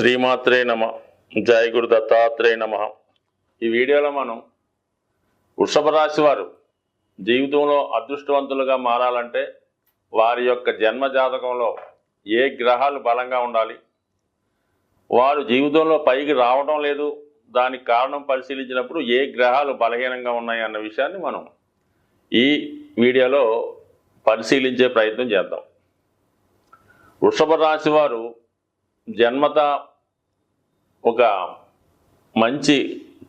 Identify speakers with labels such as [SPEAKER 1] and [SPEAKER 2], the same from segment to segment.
[SPEAKER 1] శ్రీమాత్రే నమ. జయ గురు దత్తాత్రేయ నమ. ఈ వీడియోలో మనం వృషభ రాశి వారు జీవితంలో అదృష్టవంతులుగా మారాలంటే వారి యొక్క జన్మ జాతకంలో ఏ గ్రహాలు బలంగా ఉండాలి? వారు జీవితంలో పైకి రావడం లేదు దానికి కారణం పరిశీలించినప్పుడు ఏ గ్రహాలు బలహీనంగా ఉన్నాయి అన్న విషయాన్ని మనం ఈ వీడియోలో పరిశీలించే ప్రయత్నం చేద్దాం. వృషభ రాశి వారు జన్మత ఒక మంచి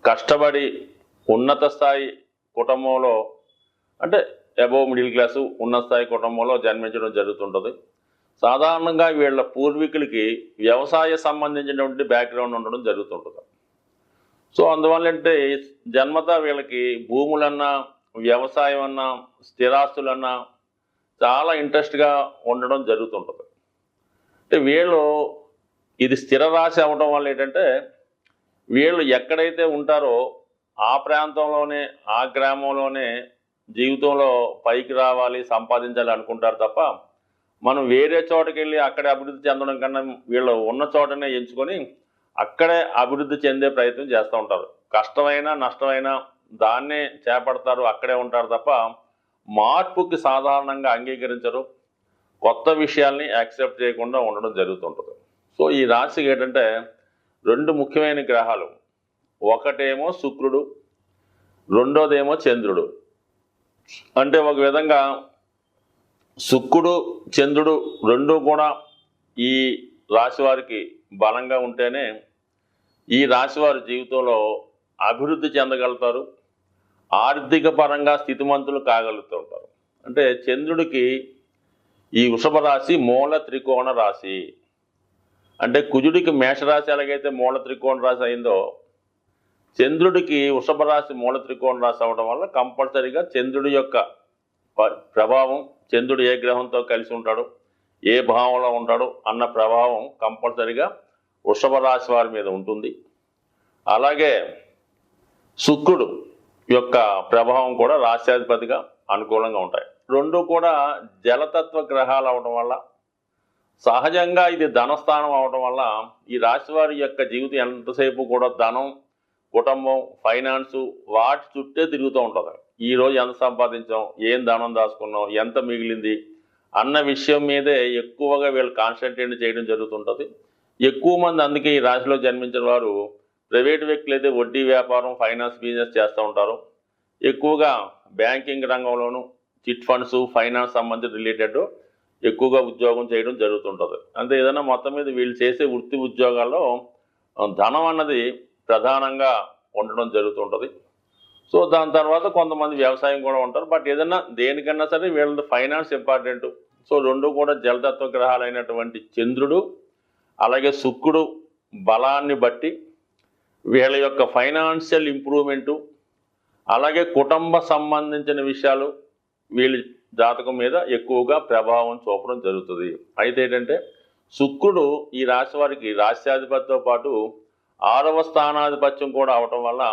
[SPEAKER 1] కష్టపడి ఉన్నత స్థాయి కుటుంబంలో అంటే అబోవ్ మిడిల్ క్లాసు ఉన్నత స్థాయి కుటుంబంలో జన్మించడం జరుగుతుంటుంది. సాధారణంగా వీళ్ళ పూర్వీకులకి వ్యవసాయ సంబంధించినటువంటి బ్యాక్గ్రౌండ్ ఉండడం జరుగుతుంటుంది. సో అందువల్ల అంటే జన్మత వీళ్ళకి భూములన్నా వ్యవసాయం అన్నా స్థిరాస్తులన్నా చాలా ఇంట్రెస్ట్గా ఉండడం జరుగుతుంటుంది. అంటే వీళ్ళు ఇది స్థిర రాశి అవ్వడం వల్ల ఏంటంటే వీళ్ళు ఎక్కడైతే ఉంటారో ఆ ప్రాంతంలోనే ఆ గ్రామంలోనే జీవితంలో పైకి రావాలి సంపాదించాలి అనుకుంటారు తప్ప మనం వేరే చోటకి వెళ్ళి అక్కడే అభివృద్ధి చెందడం కన్నా వీళ్ళు ఉన్న చోటనే ఎంచుకొని అక్కడే అభివృద్ధి చెందే ప్రయత్నం చేస్తూ ఉంటారు. కష్టమైనా నష్టమైనా దాన్నే చేపడతారు అక్కడే ఉంటారు తప్ప మార్పుకి సాధారణంగా అంగీకరించరు. కొత్త విషయాల్ని యాక్సెప్ట్ చేయకుండా ఉండడం జరుగుతుంటుంది. సో ఈ రాశికి ఏంటంటే రెండు ముఖ్యమైన గ్రహాలు. ఒకటేమో శుక్రుడు రెండోదేమో చంద్రుడు. అంటే ఒక విధంగా శుక్రుడు చంద్రుడు రెండు కూడా ఈ రాశి వారికి బలంగా ఉంటేనే ఈ రాశివారి జీవితంలో అభివృద్ధి చెందగలుగుతారు. ఆర్థిక పరంగా స్థితిమంతులు కాగలుగుతూ ఉంటారు అంటే చంద్రుడికి ఈ వృషభ రాశి మూల త్రికోణ రాశి. అంటే కుజుడికి మేషరాశి ఎలాగైతే మూల త్రికోణ రాశి అయిందో చంద్రుడికి వృషభ రాశి మూల త్రికోణ రాశి అవ్వడం వల్ల కంపల్సరీగా చంద్రుడి యొక్క ప్రభావం చంద్రుడు ఏ గ్రహంతో కలిసి ఉంటాడు ఏ భావంలో ఉంటాడు అన్న ప్రభావం కంపల్సరీగా వృషభ రాశి వారి మీద ఉంటుంది. అలాగే శుక్రుడు యొక్క ప్రభావం కూడా రాశ్యాధిపతిగా అనుకూలంగా ఉంటాయి. రెండు కూడా జలతత్వ గ్రహాలు అవడం వల్ల సహజంగా ఇది ధనస్థానం అవడం వల్ల ఈ రాశి వారి యొక్క జీవితం ఎంతసేపు కూడా ధనం కుటుంబం ఫైనాన్సు వాటి చుట్టే తిరుగుతూ ఉంటుంది. ఈ రోజు ఎంత సంపాదించాం ఏం ధనం దాచుకున్నాం ఎంత మిగిలింది అన్న విషయం మీదే ఎక్కువగా వీళ్ళు కాన్సన్ట్రేట్ చేయడం జరుగుతుంటుంది. ఎక్కువ మంది అందుకే ఈ రాశిలో జన్మించిన వారు ప్రైవేట్ వ్యక్తులు అయితే వడ్డీ వ్యాపారం ఫైనాన్స్ బిజినెస్ చేస్తూ ఉంటారు. ఎక్కువగా బ్యాంకింగ్ రంగంలోను చిట్ ఫండ్స్ ఫైనాన్స్ సంబంధించి రిలేటెడ్ ఎక్కువగా ఉద్యోగం చేయడం జరుగుతుంటుంది. అంటే ఏదైనా మొత్తం మీద వీళ్ళు చేసే వృత్తి ఉద్యోగాల్లో ధనం అన్నది ప్రధానంగా ఉండడం జరుగుతుంటుంది. సో దాని తర్వాత కొంతమంది వ్యవసాయం కూడా ఉంటారు. బట్ ఏదైనా దేనికన్నా సరే వీళ్ళది ఫైనాన్స్ ఇంపార్టెంట్. సో రెండు కూడా జలతత్వ గ్రహాలైనటువంటి చంద్రుడు అలాగే శుక్రుడు బలాన్ని బట్టి వీళ్ళ యొక్క ఫైనాన్షియల్ ఇంప్రూవ్మెంటు అలాగే కుటుంబ సంబంధించిన విషయాలు వీళ్ళు జాతకం మీద ఎక్కువగా ప్రభావం చూపడం జరుగుతుంది. అయితే ఏంటంటే శుక్రుడు ఈ రాశి వారికి రాశ్యాధిపతితో పాటు ఆరవ స్థానాధిపత్యం కూడా అవటం వల్ల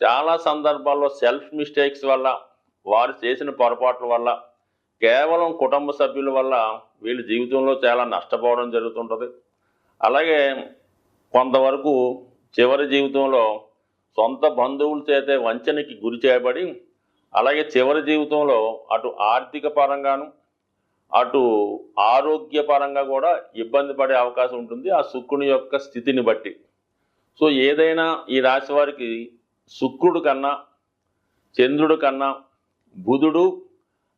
[SPEAKER 1] చాలా సందర్భాల్లో సెల్ఫ్ మిస్టేక్స్ వల్ల వారు చేసిన పొరపాట్ల వల్ల కేవలం కుటుంబ సభ్యుల వల్ల వీళ్ళ జీవితంలో చాలా నష్టపోవడం జరుగుతుంటుంది. అలాగే కొంతవరకు చివరి జీవితంలో సొంత బంధువుల చేతే వంచనకి గురి చేయబడి అలాగే చివరి జీవితంలో అటు ఆర్థిక పరంగాను అటు ఆరోగ్య పరంగా కూడా ఇబ్బంది పడే అవకాశం ఉంటుంది. ఆ శుక్రుని యొక్క స్థితిని బట్టి. సో ఏదైనా ఈ రాశి వారికి శుక్రుడు కన్నా చంద్రుడు కన్నా బుధుడు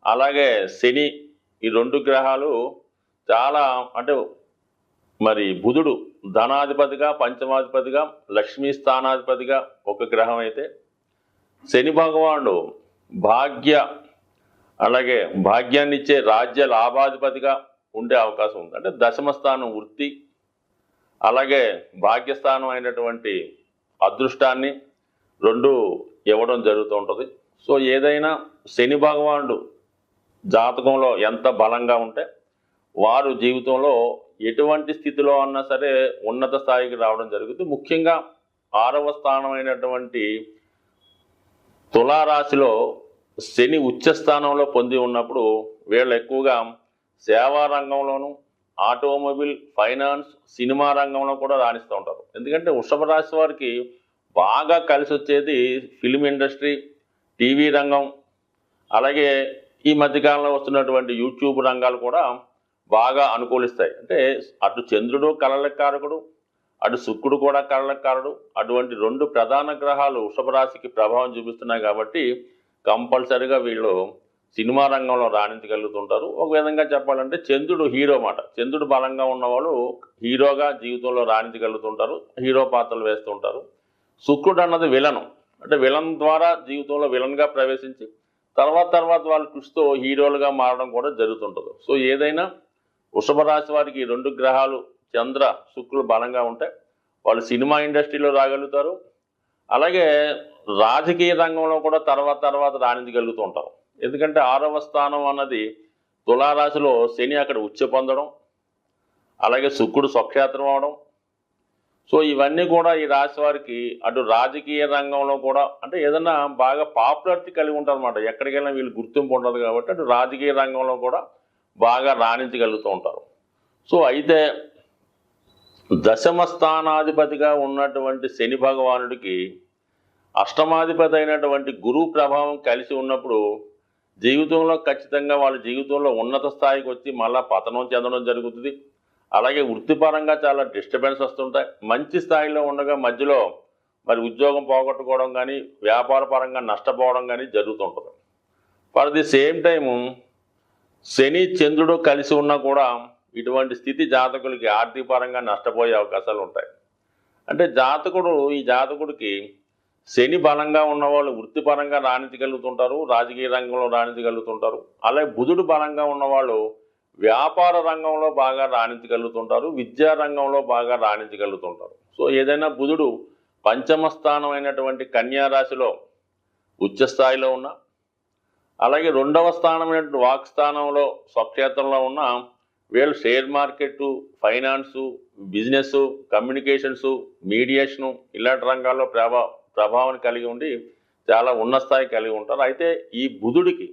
[SPEAKER 1] అలాగే శని ఈ రెండు గ్రహాలు చాలా అంటే మరి బుధుడు ధనాధిపతిగా పంచమాధిపతిగా లక్ష్మీ స్థానాధిపతిగా ఒక గ్రహం అయితే శని భగవానుడు భాగ్య అలాగే భాగ్యాన్ని ఇచ్చే రాజ్య లాభాధిపతిగా ఉండే అవకాశం ఉంది. అంటే దశమ స్థానం వృత్తి అలాగే భాగ్యస్థానం అయినటువంటి అదృష్టాన్ని రెండు ఇవ్వడం జరుగుతూ ఉంటుంది. సో ఏదైనా శని భగవానుడు జాతకంలో ఎంత బలంగా ఉంటే వారు జీవితంలో ఎటువంటి స్థితిలో అన్నా సరే ఉన్నత స్థాయికి రావడం జరుగుతుంది. ముఖ్యంగా ఆరవ స్థానం అయినటువంటి తులారాశిలో శని ఉచ్చస్థానంలో పొంది ఉన్నప్పుడు వీళ్ళు ఎక్కువగా సేవా రంగంలోను ఆటోమొబైల్ ఫైనాన్స్ సినిమా రంగంలో కూడా రాణిస్తూ ఉంటారు. ఎందుకంటే వృషభ రాశి వారికి బాగా కలిసి వచ్చేది ఫిల్మ్ ఇండస్ట్రీ టీవీ రంగం అలాగే ఈ మధ్యకాలంలో వస్తున్నటువంటి యూట్యూబ్ రంగాలు కూడా బాగా అనుకూలిస్తాయి. అంటే అటు చంద్రుడు కళలకు కారకుడు అటు శుక్రుడు కూడా కారణకారుడు. అటువంటి రెండు ప్రధాన గ్రహాలు వృషభ రాశికి ప్రభావం చూపిస్తున్నాయి కాబట్టి కంపల్సరిగా వీళ్ళు సినిమా రంగంలో రాణించగలుగుతుంటారు. ఒక విధంగా చెప్పాలంటే చంద్రుడు హీరో మాట. చంద్రుడు బలంగా ఉన్నవాళ్ళు హీరోగా జీవితంలో రాణించగలుగుతుంటారు. హీరో పాత్రలు వేస్తుంటారు. శుక్రుడు అన్నది విలను. అంటే విలన్ ద్వారా జీవితంలో విలన్గా ప్రవేశించి తర్వాత తర్వాత వాళ్ళ కృషితో హీరోలుగా మారడం కూడా జరుగుతుంటుంది. సో ఏదైనా వృషభ రాశి వారికి రెండు గ్రహాలు చంద్ర శుక్రులు బలంగా ఉంటాయి వాళ్ళు సినిమా ఇండస్ట్రీలో రాగలుగుతారు. అలాగే రాజకీయ రంగంలో కూడా తర్వాత తర్వాత రాణించగలుగుతూ ఉంటారు. ఎందుకంటే ఆరవ స్థానం అన్నది తులారాశిలో శని అక్కడ ఉచ్చ పొందడం అలాగే శుక్రుడు స్వక్షేత్రం అవడం. సో ఇవన్నీ కూడా ఈ రాశి వారికి అటు రాజకీయ రంగంలో కూడా అంటే ఏదైనా బాగా పాపులారిటీ కలిగి ఉంటారన్నమాట. ఎక్కడికైనా వీళ్ళు గుర్తింపు ఉండదు కాబట్టి అటు రాజకీయ రంగంలో కూడా బాగా రాణించగలుగుతూ ఉంటారు. సో అయితే దశమ స్థానాధిపతిగా ఉన్నటువంటి శని భగవానుడికి అష్టమాధిపతి అయినటువంటి గురువు ప్రభావం కలిసి ఉన్నప్పుడు జీవితంలో ఖచ్చితంగా వాళ్ళ జీవితంలో ఉన్నత స్థాయికి వచ్చి మళ్ళా పతనం చెందడం జరుగుతుంది. అలాగే వృత్తిపరంగా చాలా డిస్టర్బెన్స్ వస్తుంటాయి. మంచి స్థాయిలో ఉండగా మధ్యలో మరి ఉద్యోగం పోగొట్టుకోవడం కానీ వ్యాపార పరంగా నష్టపోవడం కానీ జరుగుతుంటుంది. ఫర్ ది సేమ్ టైము శని చంద్రుడు కలిసి ఉన్నా కూడా ఇటువంటి స్థితి జాతకులకి ఆర్థికపరంగా నష్టపోయే అవకాశాలు ఉంటాయి. అంటే జాతకుడు ఈ జాతకుడికి శని బలంగా ఉన్నవాళ్ళు వృత్తిపరంగా రాణించగలుగుతుంటారు రాజకీయ రంగంలో రాణించగలుగుతుంటారు. అలాగే బుధుడు బలంగా ఉన్నవాళ్ళు వ్యాపార రంగంలో బాగా రాణించగలుగుతుంటారు విద్యా రంగంలో బాగా రాణించగలుగుతుంటారు. సో ఏదైనా బుధుడు పంచమ స్థానం అయినటువంటి కన్యారాశిలో స్థాయిలో ఉన్న అలాగే రెండవ స్థానమైనటువంటి వాక్ స్థానంలో స్వక్షేత్రంలో ఉన్న వీళ్ళు share market finance business communications mediation ఇలాంటి రంగాల్లో ప్రభా ప్రభావాన్ని కలిగి ఉండి చాలా ఉన్న స్థాయి కలిగి ఉంటారు. అయితే ఈ బుధుడికి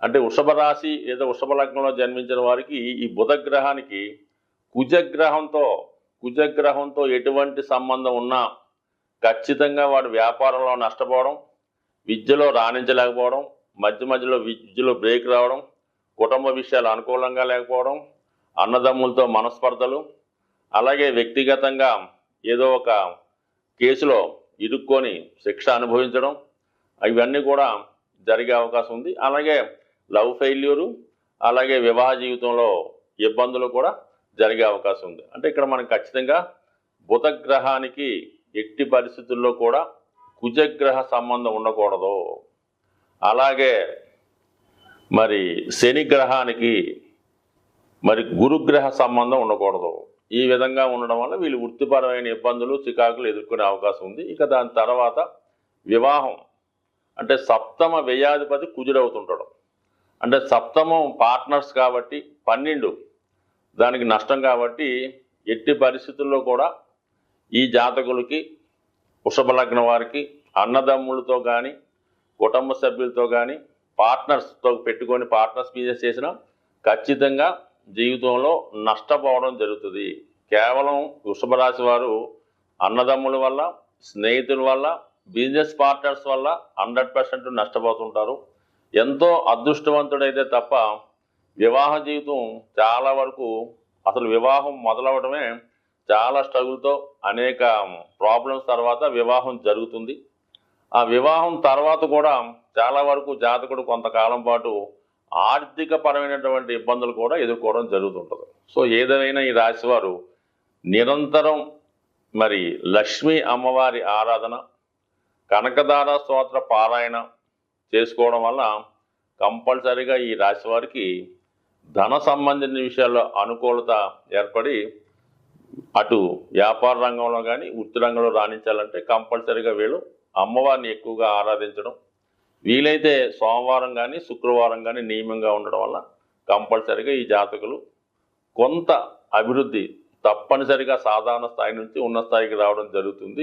[SPEAKER 1] అంటే వృషభ రాశి లేదా వృషభ లగ్నంలో జన్మించిన వారికి ఈ బుధ గ్రహానికి కుజగ్రహంతో కుజగ్రహంతో ఎటువంటి సంబంధం ఉన్నా ఖచ్చితంగా వాడు వ్యాపారంలో నష్టపోవడం విద్యలో రాణించలేకపోవడం మధ్య మధ్యలో విద్యలో బ్రేక్ రావడం కుటుంబ విషయాలు అనుకూలంగా లేకపోవడం అన్నదమ్ములతో మనస్పర్ధలు అలాగే వ్యక్తిగతంగా ఏదో ఒక కేసులో ఇరుక్కొని శిక్ష అనుభవించడం ఇవన్నీ కూడా జరిగే అవకాశం ఉంది. అలాగే లవ్ ఫెయిల్యూరు అలాగే వివాహ జీవితంలో ఇబ్బందులు కూడా జరిగే అవకాశం ఉంది. అంటే ఇక్కడ మనం ఖచ్చితంగా బుధగ్రహానికి ఎట్టి పరిస్థితుల్లో కూడా కుజగ్రహ సంబంధం ఉండకూడదు. అలాగే మరి శని గ్రహానికి మరి గురుగ్రహ సంబంధం ఉండకూడదు. ఈ విధంగా ఉండడం వల్ల వీళ్ళు వృత్తిపరమైన ఇబ్బందులు చికాకులు ఎదుర్కొనే అవకాశం ఉంది. ఇక దాని తర్వాత వివాహం. అంటే సప్తమ వ్యయాధిపతి కుజుడవుతుంటాడు. అంటే సప్తమం పార్ట్నర్స్ కాబట్టి పన్నెండు. దానికి నష్టం కాబట్టి ఎట్టి పరిస్థితుల్లో కూడా ఈ జాతకులకి వృషభ వారికి అన్నదమ్ములతో కానీ కుటుంబ సభ్యులతో కానీ పార్ట్నర్స్తో పెట్టుకొని పార్ట్నర్స్ బిజినెస్ చేసినా ఖచ్చితంగా జీవితంలో నష్టపోవడం జరుగుతుంది. కేవలం వృషభ రాశి వారు అన్నదమ్ముల వల్ల స్నేహితుల వల్ల బిజినెస్ పార్ట్నర్స్ వల్ల హండ్రెడ్ పర్సెంట్ నష్టపోతుంటారు. ఎంతో అదృష్టవంతుడైతే తప్ప వివాహ జీవితం చాలా వరకు అసలు వివాహం మొదలవడమే చాలా స్ట్రగుల్తో అనేక ప్రాబ్లమ్స్ తర్వాత వివాహం జరుగుతుంది. ఆ వివాహం తర్వాత కూడా చాలా వరకు జాతకుడు కొంతకాలం పాటు ఆర్థిక పరమైనటువంటి ఇబ్బందులు కూడా ఎదుర్కోవడం జరుగుతుంటుంది. సో ఏదైనా ఈ రాశివారు నిరంతరం మరి లక్ష్మీ అమ్మవారి ఆరాధన కనకదార స్తోత్ర పారాయణ చేసుకోవడం వల్ల కంపల్సరిగా ఈ రాశి వారికి ధన సంబంధించిన విషయాల్లో అనుకూలత ఏర్పడి అటు వ్యాపార రంగంలో కానీ వృత్తి రంగంలో రాణించాలంటే కంపల్సరిగా వీళ్ళు అమ్మవారిని ఎక్కువగా ఆరాధించడం వీలైతే సోమవారం కానీ శుక్రవారం కానీ నియమంగా ఉండడం వల్ల కంపల్సరిగా ఈ జాతకులు కొంత అభివృద్ధి తప్పనిసరిగా సాధారణ స్థాయి నుంచి ఉన్న స్థాయికి రావడం జరుగుతుంది.